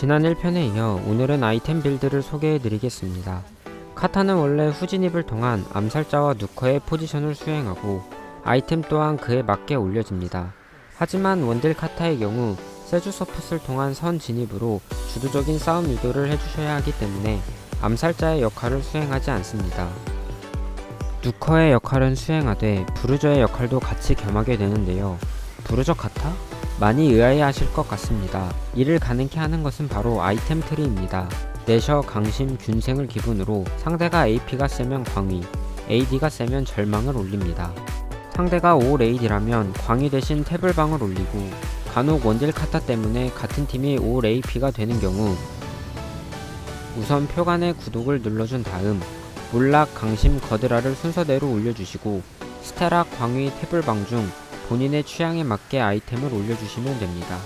지난 1편에 이어 오늘은 아이템 빌드를 소개해 드리겠습니다. 카타는 원래 후진입을 통한 암살자와 누커의 포지션을 수행하고 아이템 또한 그에 맞게 올려집니다. 하지만 원딜 카타의 경우 세주 서폿을 통한 선 진입으로 주도적인 싸움 유도를 해주셔야 하기 때문에 암살자의 역할을 수행하지 않습니다. 누커의 역할은 수행하되 부르저의 역할도 같이 겸하게 되는데요. 부르저 카타? 많이 의아해 하실 것 같습니다. 이를 가능케 하는 것은 바로 아이템 트리입니다. 내셔, 강심, 균생을 기본으로 상대가 AP가 세면 광위, AD가 세면 절망을 올립니다. 상대가 5 레이디라면 광위 대신 태블방을 올리고 간혹 원딜 카타 때문에 같은 팀이 5AP가 되는 경우 우선 표간의 구독을 눌러준 다음 몰락, 강심, 거드라를 순서대로 올려주시고 스테라, 광위, 태블방 중 본인의 취향에 맞게 아이템을 올려주시면 됩니다.